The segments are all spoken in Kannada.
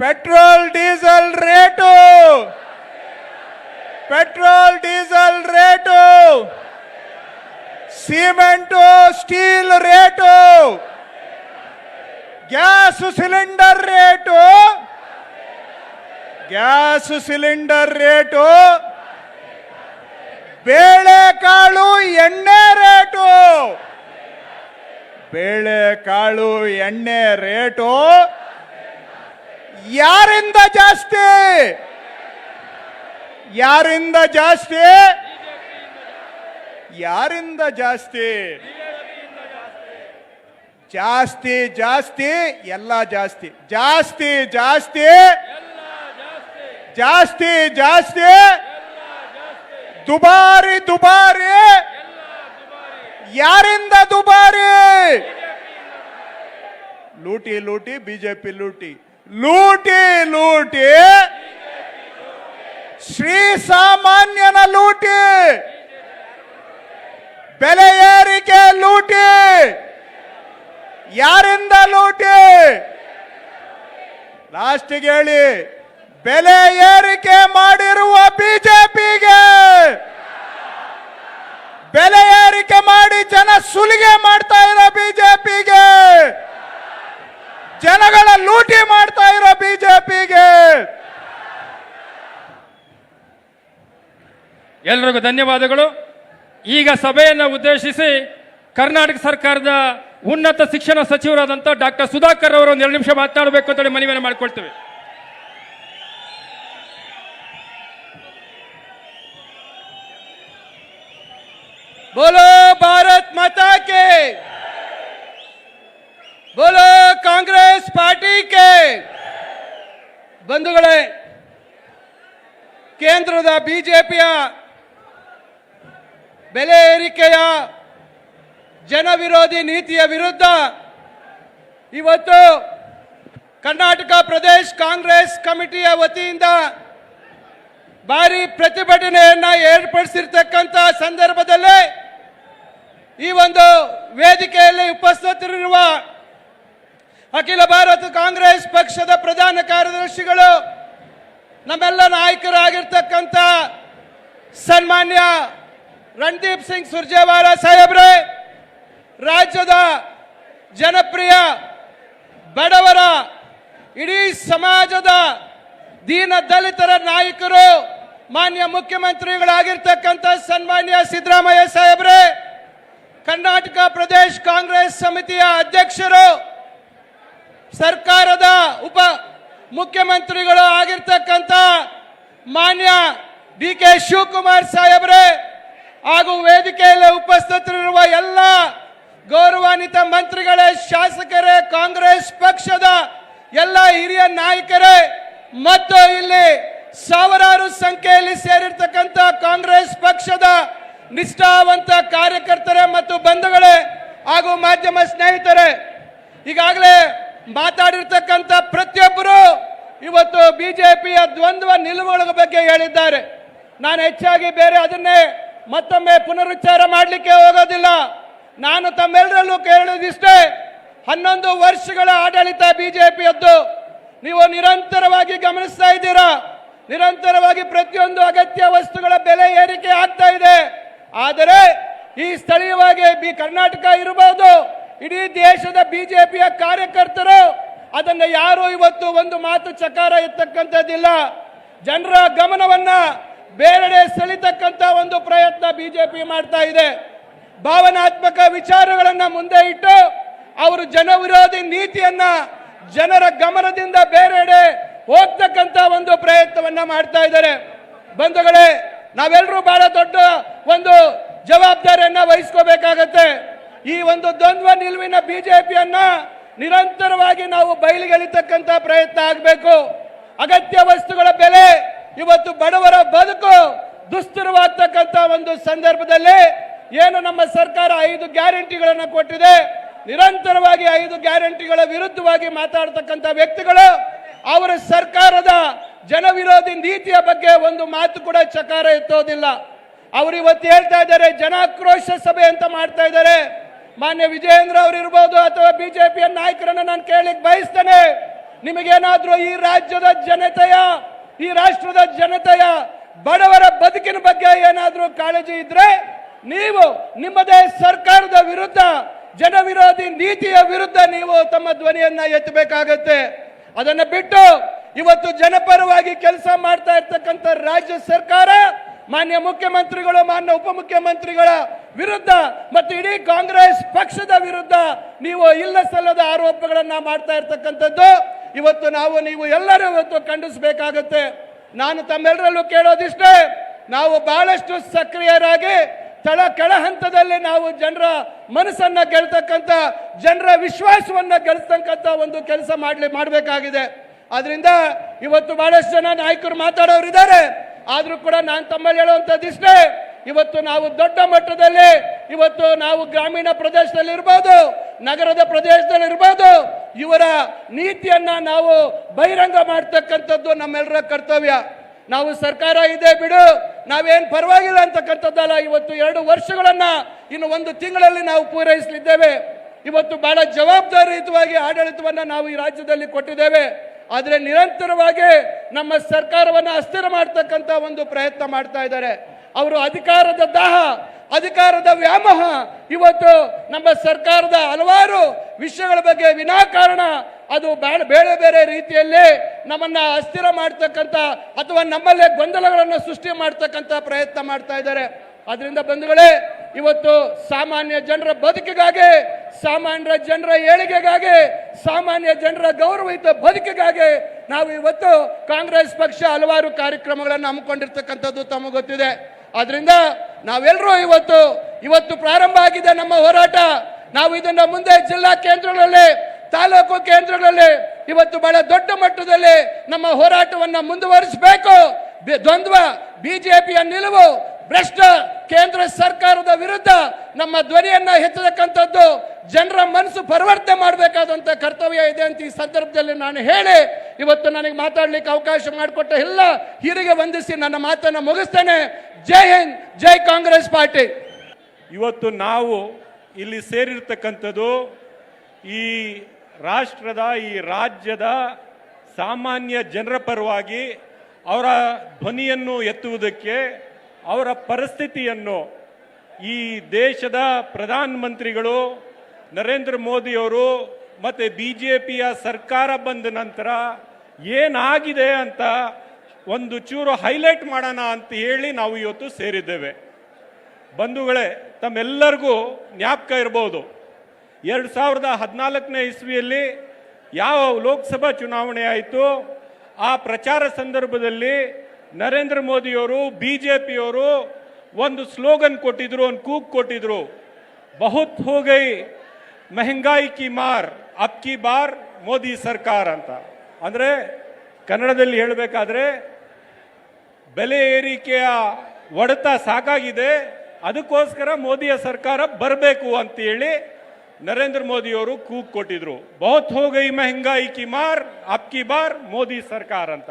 Petrol diesel rate petrol diesel rate cement steel rate gas cylinder rate gas cylinder rate ಬೇಳೆಕಾಳು ಎಣ್ಣೆ ರೇಟು ಬೇಳೆಕಾಳು ಎಣ್ಣೆ ರೇಟು ಯಾರಿಂದ ಜಾಸ್ತಿ? ಯಾರಿಂದ ಜಾಸ್ತಿ? ಯಾರಿಂದ ಜಾಸ್ತಿ? ಜಾಸ್ತಿ ಜಾಸ್ತಿ, ಎಲ್ಲ ಜಾಸ್ತಿ. ಜಾಸ್ತಿ ಜಾಸ್ತಿ. ಜಾಸ್ತಿ ಜಾಸ್ತಿ. ದುಬಾರಿ ದುಬಾರಿ. ಯಾರಿಂದ ದುಬಾರಿ? ಲೂಟಿ ಲೂಟಿ, ಬಿಜೆಪಿ ಲೂಟಿ. ಲೂಟಿ ಲೂಟಿ. ಶ್ರೀ ಸಾಮಾನ್ಯನ ಲೂಟಿ. ಬೆಲೆ ಏರಿಕೆ ಲೂಟಿ. ಯಾರಿಂದ ಲೂಟಿ? ಲಾಸ್ಟಿಗೆ ಹೇಳಿ, ಬೆಲೆ ಏರಿಕೆ ಮಾಡಿರುವ ಬಿಜೆಪಿಗೆ. ಬೆಲೆ ಏರಿಕೆ ಮಾಡಿ ಜನ ಸುಲಿಗೆ ಮಾಡ್ತಾ ಇರೋ ಬಿಜೆಪಿಗೆ. ಜನಗಳ ಲೂಟಿ ಮಾಡ್ತಾ ಇರೋ ಬಿಜೆಪಿಗೆ. ಎಲ್ರಿಗೂ ಧನ್ಯವಾದಗಳು. ಈಗ ಸಭೆಯನ್ನು ಉದ್ದೇಶಿಸಿ ಕರ್ನಾಟಕ ಸರ್ಕಾರದ ಉನ್ನತ ಶಿಕ್ಷಣ ಸಚಿವರಾದಂಥ ಡಾಕ್ಟರ್ ಸುಧಾಕರ್ ಅವರು ಒಂದು ಎರಡು ನಿಮಿಷ ಮಾತನಾಡಬೇಕು ಅಂತೇಳಿ ಮನವಿಯನ್ನು ಮಾಡಿಕೊಳ್ತೇವೆ. ಬೋಲೋ ಭಾರತ್ ಮಾತಾ ಕೆ बोलो ಕಾಂಗ್ರೆಸ್ ಪಾರ್ಟಿಗೆ ಬಂಧುಗಳೇ ಕೇಂದ್ರದ ಬಿಜೆಪಿಯ ಬೆಲೆ ಏರಿಕೆಯ ಜನವಿರೋಧಿ ನೀತಿಯ ವಿರುದ್ಧ ಇವತ್ತು ಕರ್ನಾಟಕ ಪ್ರದೇಶ್ ಕಾಂಗ್ರೆಸ್ ಕಮಿಟಿಯ ವತಿಯಿಂದ ಭಾರಿ ಪ್ರತಿಭಟನೆಯನ್ನು ಏರ್ಪಡಿಸಿರ್ತಕ್ಕಂಥ ಸಂದರ್ಭದಲ್ಲೇ ಈ ಒಂದು ವೇದಿಕೆಯಲ್ಲಿ ಉಪಸ್ಥಿತರಿರುವ ಅಖಿಲ ಭಾರತ ಕಾಂಗ್ರೆಸ್ ಪಕ್ಷದ ಪ್ರಧಾನ ಕಾರ್ಯದರ್ಶಿಗಳು, ನಮ್ಮೆಲ್ಲ ನಾಯಕರಾಗಿರ್ತಕ್ಕಂಥ ಸನ್ಮಾನ್ಯ ರಣದೀಪ್ ಸಿಂಗ್ ಸುರ್ಜೇವಾಲ ಸಾಹೇಬ್ರೆ, ರಾಜ್ಯದ ಜನಪ್ರಿಯ ಬಡವರ, ಇಡೀ ಸಮಾಜದ ದೀನ ದಲಿತರ ನಾಯಕರು, ಮಾನ್ಯ ಮುಖ್ಯಮಂತ್ರಿಗಳಾಗಿರ್ತಕ್ಕಂಥ ಸನ್ಮಾನ್ಯ ಸಿದ್ದರಾಮಯ್ಯ ಸಾಹೇಬ್ರೆ, ಕರ್ನಾಟಕ ಪ್ರದೇಶ ಕಾಂಗ್ರೆಸ್ ಸಮಿತಿಯ ಅಧ್ಯಕ್ಷರು ಸರ್ಕಾರದ ಉಪ ಮುಖ್ಯಮಂತ್ರಿಗಳು ಆಗಿರ್ತಕ್ಕಂಥ ಮಾನ್ಯ ಡಿ ಕೆ ಶಿವಕುಮಾರ್ ಸಾಹೇಬ್ರೆ ಹಾಗೂ ವೇದಿಕೆಯಲ್ಲಿ ಉಪಸ್ಥಿತರಿರುವ ಎಲ್ಲ ಗೌರವಾನ್ವಿತ ಮಂತ್ರಿಗಳೇ, ಶಾಸಕರೇ, ಕಾಂಗ್ರೆಸ್ ಪಕ್ಷದ ಎಲ್ಲ ಹಿರಿಯ ನಾಯಕರೇ, ಮತ್ತು ಇಲ್ಲಿ ಸಾವಿರಾರು ಸಂಖ್ಯೆಯಲ್ಲಿ ಸೇರಿರ್ತಕ್ಕಂಥ ಕಾಂಗ್ರೆಸ್ ಪಕ್ಷದ ನಿಷ್ಠಾವಂತ ಕಾರ್ಯಕರ್ತರೇ ಮತ್ತು ಬಂಧುಗಳೇ ಹಾಗೂ ಮಾಧ್ಯಮ ಸ್ನೇಹಿತರೇ, ಈಗಾಗಲೇ ಮಾತಾಡಿರ್ತಕ್ಕಂಥ ಪ್ರತಿಯೊಬ್ಬರು ಇವತ್ತು ಬಿಜೆಪಿಯ ದ್ವಂದ್ವ ನಿಲುವುಗಳ ಬಗ್ಗೆ ಹೇಳಿದ್ದಾರೆ. ನಾನು ಹೆಚ್ಚಾಗಿ ಬೇರೆ ಅದನ್ನೇ ಮತ್ತೊಮ್ಮೆ ಪುನರುಚ್ಚಾರ ಮಾಡಲಿಕ್ಕೆ ಹೋಗೋದಿಲ್ಲ. ನಾನು ತಮ್ಮೆಲ್ಲರಲ್ಲೂ ಕೇಳೋದಿಷ್ಟೇ ಹನ್ನೊಂದು ವರ್ಷಗಳ ಆಡಳಿತ ಬಿಜೆಪಿಯದ್ದು. ನೀವು ನಿರಂತರವಾಗಿ ಗಮನಿಸ್ತಾ ಇದ್ದೀರಾ? ನಿರಂತರವಾಗಿ ಪ್ರತಿಯೊಂದು ಅಗತ್ಯ ವಸ್ತುಗಳ ಬೆಲೆ ಏರಿಕೆ ಆಗ್ತಾ ಇದೆ. ಆದರೆ ಈ ಸ್ಥಳೀಯವಾಗಿ ಬಿ ಕರ್ನಾಟಕ ಇರಬಹುದು ಇಡೀ ದೇಶದ ಬಿಜೆಪಿಯ ಕಾರ್ಯಕರ್ತರು, ಅದನ್ನು ಯಾರು ಇವತ್ತು ಒಂದು ಮಾತು ಚಕಾರ ಎತ್ತಕ್ಕಂಥದ್ದಿಲ್ಲ. ಜನರ ಗಮನವನ್ನ ಬೇರೆಡೆ ಸೆಳಿತಕ್ಕಂಥ ಒಂದು ಪ್ರಯತ್ನ ಬಿಜೆಪಿ ಮಾಡ್ತಾ ಇದೆ. ಭಾವನಾತ್ಮಕ ವಿಚಾರಗಳನ್ನ ಮುಂದೆ ಇಟ್ಟು ಅವರು ಜನವಿರೋಧಿ ನೀತಿಯನ್ನ ಜನರ ಗಮನದಿಂದ ಬೇರೆಡೆ ಹೋಗ್ತಕ್ಕಂಥ ಒಂದು ಪ್ರಯತ್ನವನ್ನ ಮಾಡ್ತಾ ಇದ್ದಾರೆ. ಬಂಧುಗಳೇ ನಾವೆಲ್ಲರೂ ಬಹಳ ದೊಡ್ಡ ಒಂದು ಜವಾಬ್ದಾರಿಯನ್ನ ವಹಿಸ್ಕೋಬೇಕಾಗತ್ತೆ. ಈ ಒಂದು ದ್ವಂದ್ವ ನಿಲುವಿನ ಬಿಜೆಪಿಯನ್ನ ನಿರಂತರವಾಗಿ ನಾವು ಬಯಲಿಗೆಳಿತಕ್ಕಂಥ ಪ್ರಯತ್ನ ಆಗಬೇಕು. ಅಗತ್ಯ ವಸ್ತುಗಳ ಬೆಲೆ, ಇವತ್ತು ಬಡವರ ಬದುಕು ದುಸ್ತರವಾಗ್ತಕ್ಕಂಥ ಒಂದು ಸಂದರ್ಭದಲ್ಲಿ ಏನು ನಮ್ಮ ಸರ್ಕಾರ ಐದು ಗ್ಯಾರಂಟಿಗಳನ್ನು ಕೊಟ್ಟಿದೆ. ನಿರಂತರವಾಗಿ ಐದು ಗ್ಯಾರಂಟಿಗಳ ವಿರುದ್ಧವಾಗಿ ಮಾತಾಡ್ತಕ್ಕಂಥ ವ್ಯಕ್ತಿಗಳು, ಅವರ ಸರ್ಕಾರದ ಜನವಿರೋಧಿ ನೀತಿಯ ಬಗ್ಗೆ ಒಂದು ಮಾತು ಕೂಡ ಚಕಾರ ಎತ್ತೋದಿಲ್ಲ. ಅವರು ಇವತ್ತು ಹೇಳ್ತಾ ಇದ್ದಾರೆ, ಜನಾಕ್ರೋಶ ಸಭೆ ಅಂತ ಮಾಡ್ತಾ ಇದ್ದಾರೆ. ಮಾನ್ಯ ವಿಜಯೇಂದ್ರ ಅವರು ಇರ್ಬೋದು ಅಥವಾ ಬಿಜೆಪಿಯ ನಾಯಕರನ್ನ ನಾನು ಕೇಳಲಿಕ್ಕೆ ಬಯಸ್ತೇನೆ. ನಿಮಗೇನಾದ್ರೂ ಈ ರಾಜ್ಯದ ಜನತೆಯ, ಈ ರಾಷ್ಟ್ರದ ಜನತೆಯ ಬಡವರ ಬದುಕಿನ ಬಗ್ಗೆ ಏನಾದರೂ ಕಾಳಜಿ ಇದ್ರೆ ನೀವು ನಿಮ್ಮದೇ ಸರ್ಕಾರದ ವಿರುದ್ಧ, ಜನವಿರೋಧಿ ನೀತಿಯ ವಿರುದ್ಧ ನೀವು ತಮ್ಮ ಧ್ವನಿಯನ್ನ ಎತ್ತಬೇಕಾಗತ್ತೆ. ಅದನ್ನ ಬಿಟ್ಟು ಇವತ್ತು ಜನಪರವಾಗಿ ಕೆಲಸ ಮಾಡ್ತಾ ಇರ್ತಕ್ಕಂಥ ರಾಜ್ಯ ಸರ್ಕಾರ ಮಾನ್ಯ ಮುಖ್ಯಮಂತ್ರಿಗಳು, ಮಾನ್ಯ ಉಪಮುಖ್ಯಮಂತ್ರಿಗಳ ವಿರುದ್ಧ ಮತ್ತು ಇಡೀ ಕಾಂಗ್ರೆಸ್ ಪಕ್ಷದ ವಿರುದ್ಧ ನೀವು ಇಲ್ಲ ಸಲ್ಲದ ಆರೋಪಗಳನ್ನ ಮಾಡ್ತಾ ಇರ್ತಕ್ಕಂಥದ್ದು. ಇವತ್ತು ನಾವು, ನೀವು ಎಲ್ಲರೂ ಇವತ್ತು ಖಂಡಿಸಬೇಕಾಗತ್ತೆ. ನಾನು ತಮ್ಮೆಲ್ಲರಲ್ಲೂ ಕೇಳೋದಿಷ್ಟೇ, ನಾವು ಬಹಳಷ್ಟು ಸಕ್ರಿಯರಾಗಿ ತಳ ಕೆಳ ಹಂತದಲ್ಲಿ ನಾವು ಜನರ ಮನಸ್ಸನ್ನ ಗೆಲ್ತಕ್ಕಂಥ, ಜನರ ವಿಶ್ವಾಸವನ್ನ ಗೆಲ್ತಕ್ಕಂಥ ಒಂದು ಕೆಲಸ ಮಾಡ್ಲಿ, ಮಾಡಬೇಕಾಗಿದೆ. ಅದರಿಂದ ಇವತ್ತು ಬಹಳಷ್ಟು ಜನ ನಾಯಕರು ಮಾತಾಡೋರು ಇದ್ದಾರೆ ಆದ್ರೂ ಕೂಡ ನಾನು ತಮ್ಮಲ್ಲಿ ಹೇಳುವಂಥದ್ದಿಷ್ಟೇ ಇವತ್ತು ನಾವು ದೊಡ್ಡ ಮಟ್ಟದಲ್ಲಿ, ಇವತ್ತು ನಾವು ಗ್ರಾಮೀಣ ಪ್ರದೇಶದಲ್ಲಿ ಇರ್ಬೋದು ನಗರದ ಪ್ರದೇಶದಲ್ಲಿ ಇರ್ಬೋದು ಇವರ ನೀತಿಯನ್ನ ನಾವು ಬಹಿರಂಗ ಮಾಡ್ತಕ್ಕಂಥದ್ದು ನಮ್ಮೆಲ್ಲರ ಕರ್ತವ್ಯ. ನಾವು ಸರ್ಕಾರ ಇದೆ ಬಿಡು, ನಾವೇನ್ ಪರವಾಗಿಲ್ಲ ಅಂತಕ್ಕಂಥದ್ದಲ್ಲ. ಇವತ್ತು ಎರಡು ವರ್ಷಗಳನ್ನ ಇನ್ನು ಒಂದು ತಿಂಗಳಲ್ಲಿ ನಾವು ಪೂರೈಸಲಿದ್ದೇವೆ. ಇವತ್ತು ಬಹಳ ಜವಾಬ್ದಾರಿಯುತವಾಗಿ ಆಡಳಿತವನ್ನ ನಾವು ಈ ರಾಜ್ಯದಲ್ಲಿ ಕೊಟ್ಟಿದ್ದೇವೆ. ಆದರೆ ನಿರಂತರವಾಗಿ ನಮ್ಮ ಸರ್ಕಾರವನ್ನು ಅಸ್ಥಿರ ಮಾಡ್ತಕ್ಕಂಥ ಒಂದು ಪ್ರಯತ್ನ ಮಾಡ್ತಾ ಇದ್ದಾರೆ. ಅವರು ಅಧಿಕಾರದ ದಾಹ, ಅಧಿಕಾರದ ವ್ಯಾಮೋಹ, ಇವತ್ತು ನಮ್ಮ ಸರ್ಕಾರದ ಹಲವಾರು ವಿಷಯಗಳ ಬಗ್ಗೆ ವಿನಾಕಾರಣ, ಅದು ಬೇರೆ ಬೇರೆ ರೀತಿಯಲ್ಲಿ ನಮ್ಮನ್ನು ಅಸ್ಥಿರ ಮಾಡ್ತಕ್ಕಂಥ ಅಥವಾ ನಮ್ಮಲ್ಲೇ ಗೊಂದಲಗಳನ್ನು ಸೃಷ್ಟಿ ಮಾಡ್ತಕ್ಕಂಥ ಪ್ರಯತ್ನ ಮಾಡ್ತಾ ಇದ್ದಾರೆ. ಅದರಿಂದ ಬಂಧುಗಳೇ, ಇವತ್ತು ಸಾಮಾನ್ಯ ಜನರ ಬದುಕಿಗಾಗಿ ಸಾಮಾನ್ಯ ಜನರ ಏಳಿಗೆಗಾಗಿ, ಸಾಮಾನ್ಯ ಜನರ ಗೌರವಯುತ ಬದುಕಿಗಾಗಿ ನಾವು ಇವತ್ತು ಕಾಂಗ್ರೆಸ್ ಪಕ್ಷ ಹಲವಾರು ಕಾರ್ಯಕ್ರಮಗಳನ್ನು ಹಮ್ಮಿಕೊಂಡಿರ್ತಕ್ಕಂಥದ್ದು ತಮಗೆ ಗೊತ್ತಿದೆ. ಆದ್ರಿಂದ ನಾವೆಲ್ಲರೂ ಇವತ್ತು ಇವತ್ತು ಪ್ರಾರಂಭ ಆಗಿದೆ ನಮ್ಮ ಹೋರಾಟ. ನಾವು ಇದನ್ನ ಮುಂದೆ ಜಿಲ್ಲಾ ಕೇಂದ್ರಗಳಲ್ಲಿ, ತಾಲೂಕು ಕೇಂದ್ರಗಳಲ್ಲಿ, ಇವತ್ತು ಬಹಳ ದೊಡ್ಡ ಮಟ್ಟದಲ್ಲಿ ನಮ್ಮ ಹೋರಾಟವನ್ನು ಮುಂದುವರಿಸಬೇಕು. ದ್ವಂದ್ವ, ಬಿಜೆಪಿಯ ನಿಲುವು ಭ್ರಷ್ಟ ಕೇಂದ್ರ ಸರ್ಕಾರದ ವಿರುದ್ಧ ನಮ್ಮ ಧ್ವನಿಯನ್ನ ಹೆಚ್ಚತಕ್ಕಂಥದ್ದು ಜನರ ಮನಸ್ಸು ಪರಿವರ್ತನೆ ಮಾಡಬೇಕಾದಂತ ಕರ್ತವ್ಯ ಇದೆ ಅಂತ ಈ ಸಂದರ್ಭದಲ್ಲಿ ನಾನು ಹೇಳಿ, ಇವತ್ತು ನನಗೆ ಮಾತಾಡ್ಲಿಕ್ಕೆ ಅವಕಾಶ ಮಾಡಿಕೊಟ್ಟ ಎಲ್ಲ ಹಿರಿಗೆ ವಂದಿಸಿ ನನ್ನ ಮಾತನ್ನ ಮುಗಿಸ್ತೇನೆ. ಜೈ ಹಿಂದ್, ಜೈ ಕಾಂಗ್ರೆಸ್ ಪಾರ್ಟಿ. ಇವತ್ತು ನಾವು ಇಲ್ಲಿ ಸೇರಿರ್ತಕ್ಕಂಥದ್ದು ಈ ರಾಷ್ಟ್ರದ, ಈ ರಾಜ್ಯದ ಸಾಮಾನ್ಯ ಜನರ ಪರವಾಗಿ ಅವರ ಧ್ವನಿಯನ್ನು ಎತ್ತುವುದಕ್ಕೆ ಅವರ ಪರಿಸ್ಥಿತಿಯನ್ನು ಈ ದೇಶದ ಪ್ರಧಾನಮಂತ್ರಿಗಳು ನರೇಂದ್ರ ಮೋದಿಯವರು ಮತ್ತು ಬಿ ಜೆ ಪಿಯ ಸರ್ಕಾರ ಬಂದ ನಂತರ ಏನಾಗಿದೆ ಅಂತ ಒಂದು ಚೂರು ಹೈಲೈಟ್ ಮಾಡೋಣ ಅಂತ ಹೇಳಿ ನಾವು ಇವತ್ತು ಸೇರಿದ್ದೇವೆ. ಬಂಧುಗಳೇ, ತಮ್ಮೆಲ್ಲರಿಗೂ ಜ್ಞಾಪಕ ಇರಬಹುದು ಎರಡು ಸಾವಿರದ ಹದಿನಾಲ್ಕನೇ ಇಸ್ವಿಯಲ್ಲಿ ಯಾವ ಲೋಕಸಭಾ ಚುನಾವಣೆ ಆಯಿತು, ಆ ಪ್ರಚಾರ ಸಂದರ್ಭದಲ್ಲಿ ನರೇಂದ್ರ ಮೋದಿಯವರು ಬಿ ಜೆ ಪಿಯವರು ಒಂದು ಸ್ಲೋಗನ್ ಕೊಟ್ಟಿದ್ರು, ಒಂದು ಕೂಗ್ ಕೊಟ್ಟಿದ್ರು. ಬಹುತ್ ಹೋಗೈ ಮೆಹಂಗಾಯಿ ಕಿ ಮಾರ್ ಅಪ್ ಕಿ ಬಾರ್ ಮೋದಿ ಸರ್ಕಾರ ಅಂತ. ಅಂದರೆ ಕನ್ನಡದಲ್ಲಿ ಹೇಳಬೇಕಾದ್ರೆ, ಬೆಲೆ ಏರಿಕೆಯ ಒಡೆತ ಸಾಕಾಗಿದೆ, ಅದಕ್ಕೋಸ್ಕರ ಮೋದಿಯ ಸರ್ಕಾರ ಬರಬೇಕು ಅಂತೇಳಿ ನರೇಂದ್ರ ಮೋದಿಯವರು ಕೂಗ್ ಕೊಟ್ಟಿದ್ರು. ಬಹುತ್ ಹೋಗೈ ಮೆಹಂಗಾಯಿ ಕಿ ಮಾರ್ ಅಪ್ ಕಿ ಬಾರ್ ಮೋದಿ ಸರ್ಕಾರ ಅಂತ.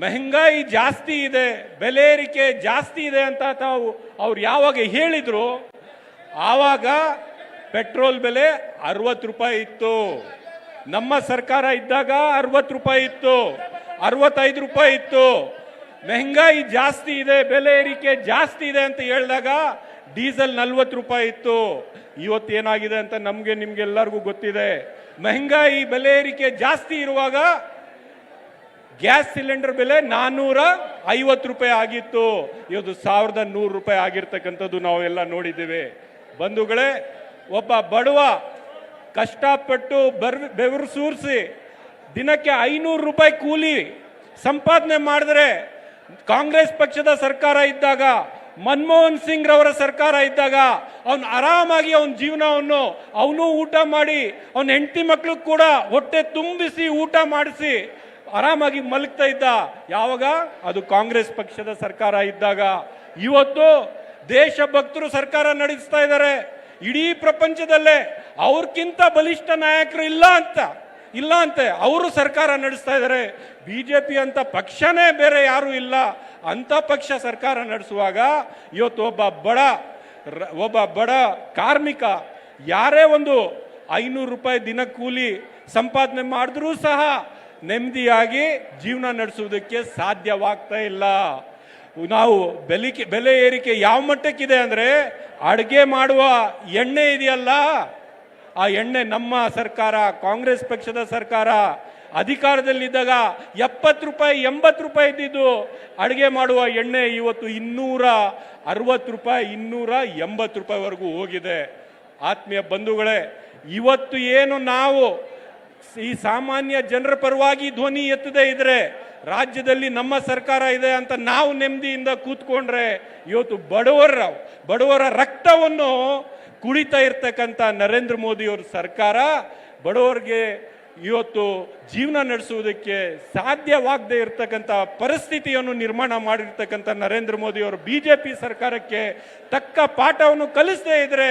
ಮೆಹಂಗಾಯಿ ಜಾಸ್ತಿ ಇದೆ ಬೆಲೆ ಏರಿಕೆ ಜಾಸ್ತಿ ಇದೆ ಅಂತ ತಾವು ಅವ್ರು ಯಾವಾಗ ಹೇಳಿದ್ರು, ಆವಾಗ ಪೆಟ್ರೋಲ್ ಬೆಲೆ ಅರವತ್ತು ರೂಪಾಯಿ ಇತ್ತು. ನಮ್ಮ ಸರ್ಕಾರ ಇದ್ದಾಗ ಅರವತ್ತು ರೂಪಾಯಿ ಇತ್ತು, ಅರವತ್ತೈದು ರೂಪಾಯಿ ಇತ್ತು. ಮೆಹಂಗಾಯಿ ಜಾಸ್ತಿ ಇದೆ ಬೆಲೆ ಏರಿಕೆ ಜಾಸ್ತಿ ಇದೆ ಅಂತ ಹೇಳಿದಾಗ ಡೀಸೆಲ್ ನಲ್ವತ್ತು ರೂಪಾಯಿ ಇತ್ತು. ಇವತ್ತು ಏನಾಗಿದೆ ಅಂತ ನಮಗೆ ನಿಮ್ಗೆಲ್ಲರಿಗೂ ಗೊತ್ತಿದೆ. ಮೆಹಂಗಾಯಿ ಬೆಲೆ ಏರಿಕೆ ಜಾಸ್ತಿ ಇರುವಾಗ ಗ್ಯಾಸ್ ಸಿಲಿಂಡರ್ ಬೆಲೆ ನಾನ್ನೂರ ಐವತ್ತು ರೂಪಾಯಿ ಆಗಿತ್ತು. ಇವತ್ತು ಸಾವಿರದ ನೂರು ರೂಪಾಯಿ ಆಗಿರ್ತಕ್ಕಂಥದ್ದು ನಾವೆಲ್ಲ ನೋಡಿದ್ದೇವೆ. ಬಂಧುಗಳೇ, ಒಬ್ಬ ಬಡವ ಕಷ್ಟಪಟ್ಟು ಬರ್, ಬೆವರು ಸೂರಿಸಿ ದಿನಕ್ಕೆ ಐನೂರು ರೂಪಾಯಿ ಕೂಲಿ ಸಂಪಾದನೆ ಮಾಡಿದ್ರೆ ಕಾಂಗ್ರೆಸ್ ಪಕ್ಷದ ಸರ್ಕಾರ ಇದ್ದಾಗ, ಮನಮೋಹನ್ ಸಿಂಗ್ ರವರ ಸರ್ಕಾರ ಇದ್ದಾಗ, ಅವನು ಆರಾಮಾಗಿ ಅವನ ಜೀವನವನ್ನು, ಅವನು ಊಟ ಮಾಡಿ, ಅವನ ಹೆಂಡತಿ ಮಕ್ಕಳು ಕೂಡ ಹೊಟ್ಟೆ ತುಂಬಿಸಿ ಊಟ ಮಾಡಿಸಿ ಆರಾಮಾಗಿ ಮಲಗ್ತಾ ಇದ್ದ. ಯಾವಾಗ? ಅದು ಕಾಂಗ್ರೆಸ್ ಪಕ್ಷದ ಸರ್ಕಾರ ಇದ್ದಾಗ. ಇವತ್ತು ದೇಶಭಕ್ತರು ಸರ್ಕಾರ ನಡೆಸ್ತಾ ಇದ್ದಾರೆ. ಇಡೀ ಪ್ರಪಂಚದಲ್ಲೇ ಅವ್ರಕ್ಕಿಂತ ಬಲಿಷ್ಠ ನಾಯಕರು ಇಲ್ಲ ಅಂತ, ಇಲ್ಲ ಅಂತೆ. ಅವರು ಸರ್ಕಾರ ನಡೆಸ್ತಾ ಇದ್ದಾರೆ. ಬಿ ಜೆ ಪಿ ಅಂತ ಪಕ್ಷನೇ ಬೇರೆ ಯಾರು ಇಲ್ಲ. ಅಂತ ಪಕ್ಷ ಸರ್ಕಾರ ನಡೆಸುವಾಗ ಇವತ್ತು ಒಬ್ಬ ಬಡ ಒಬ್ಬ ಬಡ ಕಾರ್ಮಿಕ ಯಾರೇ ಒಂದು ಐನೂರು ರೂಪಾಯಿ ದಿನ ಕೂಲಿ ಸಂಪಾದನೆ ಮಾಡಿದ್ರೂ ಸಹ ನೆಮ್ಮದಿಯಾಗಿ ಜೀವನ ನಡೆಸುವುದಕ್ಕೆ ಸಾಧ್ಯವಾಗ್ತಾ ಇಲ್ಲ. ನಾವು ಬೆಲಿಕೆ, ಬೆಲೆ ಏರಿಕೆ ಯಾವ ಮಟ್ಟಕ್ಕಿದೆ ಅಂದರೆ ಅಡುಗೆ ಮಾಡುವ ಎಣ್ಣೆ ಇದೆಯಲ್ಲ? ಆ ಎಣ್ಣೆ ನಮ್ಮ ಸರ್ಕಾರ, ಕಾಂಗ್ರೆಸ್ ಪಕ್ಷದ ಸರ್ಕಾರ ಅಧಿಕಾರದಲ್ಲಿದ್ದಾಗ ಎಪ್ಪತ್ತು ರೂಪಾಯಿ, ಎಂಬತ್ತು ರೂಪಾಯಿ ಇದ್ದಿದ್ದು ಅಡುಗೆ ಮಾಡುವ ಎಣ್ಣೆ ಇವತ್ತು ಇನ್ನೂರ ಅರವತ್ತು ರೂಪಾಯಿ, ಇನ್ನೂರ ಎಂಬತ್ತು ರೂಪಾಯಿವರೆಗೂ ಹೋಗಿದೆ. ಆತ್ಮೀಯ ಬಂಧುಗಳೇ, ಇವತ್ತು ಏನು ನಾವು ಈ ಸಾಮಾನ್ಯ ಜನರ ಪರವಾಗಿ ಧ್ವನಿ ಎತ್ತದೇ ಇದ್ರೆ ರಾಜ್ಯದಲ್ಲಿ ನಮ್ಮ ಸರ್ಕಾರ ಇದೆ ಅಂತ ನಾವು ನೆಮ್ಮದಿಯಿಂದ ಕೂತ್ಕೊಂಡ್ರೆ ಇವತ್ತು ಬಡವರ ಬಡವರ ರಕ್ತವನ್ನು ಕುಳಿತಾ ಇರ್ತಕ್ಕಂಥ ನರೇಂದ್ರ ಮೋದಿಯವ್ರ ಸರ್ಕಾರ ಬಡವರಿಗೆ ಇವತ್ತು ಜೀವನ ನಡೆಸುವುದಕ್ಕೆ ಸಾಧ್ಯವಾಗದೇ ಇರತಕ್ಕಂಥ ಪರಿಸ್ಥಿತಿಯನ್ನು ನಿರ್ಮಾಣ ಮಾಡಿರ್ತಕ್ಕಂಥ ನರೇಂದ್ರ ಮೋದಿ ಅವರು ಬಿ ಜೆ ಪಿ ಸರ್ಕಾರಕ್ಕೆ ತಕ್ಕ ಪಾಠವನ್ನು ಕಲಿಸದೇ ಇದ್ರೆ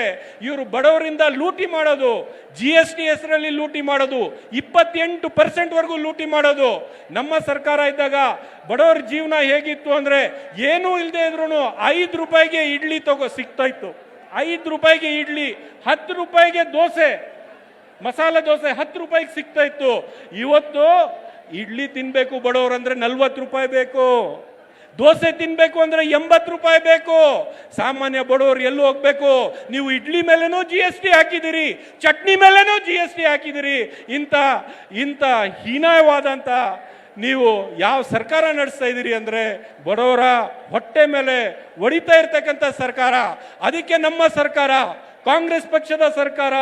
ಇವರು ಬಡವರಿಂದ ಲೂಟಿ ಮಾಡೋದು ಜಿ ಎಸ್ ಟಿ ಹೆಸರಲ್ಲಿ ಲೂಟಿ ಮಾಡೋದು, ಇಪ್ಪತ್ತೆಂಟು ಪರ್ಸೆಂಟ್ ವರೆಗೂ ಲೂಟಿ ಮಾಡೋದು. ನಮ್ಮ ಸರ್ಕಾರ ಇದ್ದಾಗ ಬಡವರ ಜೀವನ ಹೇಗಿತ್ತು ಅಂದರೆ ಏನೂ ಇಲ್ಲದೆ ಇದ್ರೂ ಐದು ರೂಪಾಯಿಗೆ ಇಡ್ಲಿ ತಗೋ ಸಿಗ್ತಾ ಇತ್ತು. ಐದು ರೂಪಾಯಿಗೆ ಇಡ್ಲಿ, ಹತ್ತು ರೂಪಾಯಿಗೆ ದೋಸೆ. ಮಸಾಲೆ ದೋಸೆ ಹತ್ತು ರೂಪಾಯಿಗೆ ಸಿಗ್ತಾ ಇತ್ತು. ಇವತ್ತು ಇಡ್ಲಿ ತಿನ್ಬೇಕು ಬಡವರು ಅಂದ್ರೆ ನಲ್ವತ್ತು ರೂಪಾಯಿ ಬೇಕು. ದೋಸೆ ತಿನ್ಬೇಕು ಅಂದ್ರೆ ಎಂಬತ್ತು ರೂಪಾಯಿ ಬೇಕು. ಸಾಮಾನ್ಯ ಬಡವರು ಎಲ್ಲೂ ಹೋಗ್ಬೇಕು? ನೀವು ಇಡ್ಲಿ ಮೇಲೇನೂ ಜಿ ಎಸ್ ಟಿ ಹಾಕಿದಿರಿ ಚಟ್ನಿ ಮೇಲೇನೂ ಜಿ ಎಸ್ ಟಿ ಹಾಕಿದಿರಿ ಇಂಥ ಇಂಥ ಹೀನಾಯವಾದಂಥ ನೀವು ಯಾವ ಸರ್ಕಾರ ನಡೆಸ್ತಾ ಇದ್ದೀರಿ ಅಂದರೆ ಬಡವರ ಹೊಟ್ಟೆ ಮೇಲೆ ಒಡಿತಾ ಇರ್ತಕ್ಕಂಥ ಸರ್ಕಾರ. ಅದಕ್ಕೆ ನಮ್ಮ ಸರ್ಕಾರ ಕಾಂಗ್ರೆಸ್ ಪಕ್ಷದ ಸರ್ಕಾರ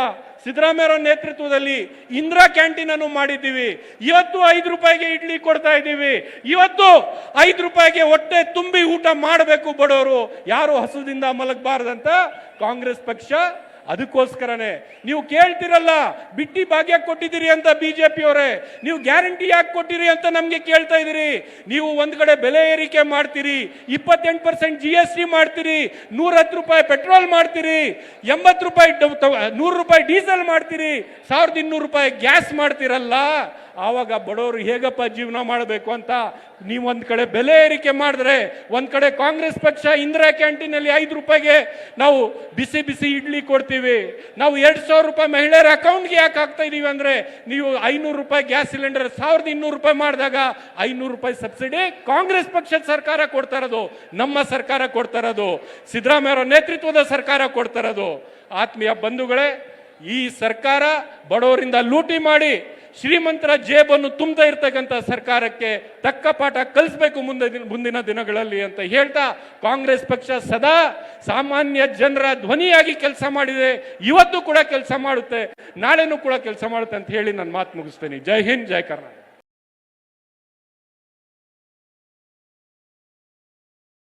ಸಿದ್ದರಾಮಯ್ಯ ನೇತೃತ್ವದಲ್ಲಿ ಇಂದಿರಾ ಕ್ಯಾಂಟೀನ್ ಅನ್ನು ಮಾಡಿದ್ದೀವಿ. ಇವತ್ತು ಐದು ರೂಪಾಯಿಗೆ ಇಡ್ಲಿ ಕೊಡ್ತಾ ಇದ್ದೀವಿ. ಇವತ್ತು ಐದು ರೂಪಾಯಿಗೆ ಹೊಟ್ಟೆ ತುಂಬಿ ಊಟ ಮಾಡಬೇಕು ಬಡವರು. ಯಾರು ಹಸುದಿಂದ ಮಲಗಬಾರ್ದಂತ ಕಾಂಗ್ರೆಸ್ ಪಕ್ಷ? ಅದಕ್ಕೋಸ್ಕರನೇ ನೀವು ಕೇಳ್ತಿರಲ್ಲ, ಬಿಟ್ಟಿ ಭಾಗ್ಯ ಕೊಟ್ಟಿದ್ದೀರಿ ಅಂತ ಬಿ ಜೆ ಪಿಯವರೇ ನೀವು ಗ್ಯಾರಂಟಿ ಯಾಕೆ ಕೊಟ್ಟಿರಿ ಅಂತ ನಮಗೆ ಕೇಳ್ತಾ ಇದ್ದೀರಿ. ನೀವು ಒಂದು ಕಡೆ ಬೆಲೆ ಏರಿಕೆ ಮಾಡ್ತೀರಿ, ಇಪ್ಪತ್ತೆಂಟು ಪರ್ಸೆಂಟ್ ಜಿ ಎಸ್ ಟಿ ಮಾಡ್ತೀರಿ ನೂರ ಹತ್ತು ರೂಪಾಯಿ ಪೆಟ್ರೋಲ್ ಮಾಡ್ತೀರಿ, ಎಂಬತ್ತು ರೂಪಾಯಿ ನೂರು ರೂಪಾಯಿ ಡೀಸೆಲ್ ಮಾಡ್ತೀರಿ, ಸಾವಿರದ ಇನ್ನೂರು ರೂಪಾಯಿ ಗ್ಯಾಸ್ ಮಾಡ್ತೀರಲ್ಲ ಆವಾಗ ಬಡವರು ಹೇಗಪ್ಪ ಜೀವನ ಮಾಡಬೇಕು ಅಂತ ನೀವು ಒಂದು ಕಡೆ ಬೆಲೆ ಏರಿಕೆ ಮಾಡಿದ್ರೆ, ಒಂದು ಕಡೆ ಕಾಂಗ್ರೆಸ್ ಪಕ್ಷ ಇಂದಿರಾ ಕ್ಯಾಂಟೀನಲ್ಲಿ ಐದು ರೂಪಾಯಿಗೆ ನಾವು ಬಿಸಿ ಬಿಸಿ ಇಡ್ಲಿ ಕೊಡ್ತೀವಿ. ನಾವು ಎರಡು ಸಾವಿರ ರೂಪಾಯಿ ಮಹಿಳೆಯರ ಅಕೌಂಟ್ಗೆ ಯಾಕೆ ಹಾಕ್ತಾ ಇದ್ದೀವಿ ಅಂದರೆ, ನೀವು ಐನೂರು ರೂಪಾಯಿ ಗ್ಯಾಸ್ ಸಿಲಿಂಡರ್ ಸಾವಿರದ ಇನ್ನೂರು ರೂಪಾಯಿ ಮಾಡಿದಾಗ ಐನೂರು ರೂಪಾಯಿ ಸಬ್ಸಿಡಿ ಕಾಂಗ್ರೆಸ್ ಪಕ್ಷದ ಸರ್ಕಾರ ಕೊಡ್ತಾ ಇರೋದು, ನಮ್ಮ ಸರ್ಕಾರ ಕೊಡ್ತಾ ಇರೋದು, ಸಿದ್ದರಾಮಯ್ಯ ನೇತೃತ್ವದ ಸರ್ಕಾರ ಕೊಡ್ತಾ ಇರೋದು. ಆತ್ಮೀಯ ಬಂಧುಗಳೇ, ಈ ಸರ್ಕಾರ ಬಡವರಿಂದ ಲೂಟಿ ಮಾಡಿ ಶ್ರೀಮಂತರ ಜೇಬನ್ನು ತುಂಬ ಇರ್ತಕ್ಕಂಥ ಸರ್ಕಾರಕ್ಕೆ ತಕ್ಕ ಪಾಠ ಕಲಿಸ್ಬೇಕು ಮುಂದೆ ದಿನ- ಮುಂದಿನ ದಿನಗಳಲ್ಲಿ ಅಂತ ಹೇಳ್ತಾ ಕಾಂಗ್ರೆಸ್ ಪಕ್ಷ ಸದಾ ಸಾಮಾನ್ಯ ಜನರ ಧ್ವನಿಯಾಗಿ ಕೆಲಸ ಮಾಡಿದೆ. ಇವತ್ತು ಕೂಡ ಕೆಲಸ ಮಾಡುತ್ತೆ. ನಾಳೆನೂ ಕೂಡ ಕೆಲಸ ಮಾಡುತ್ತೆ ಅಂತ ಹೇಳಿ ನಾನು ಮಾತು ಮುಗಿಸ್ತೇನೆ. ಜೈ ಹಿಂದ್, ಜೈ ಕರ್ನಾಟಕ.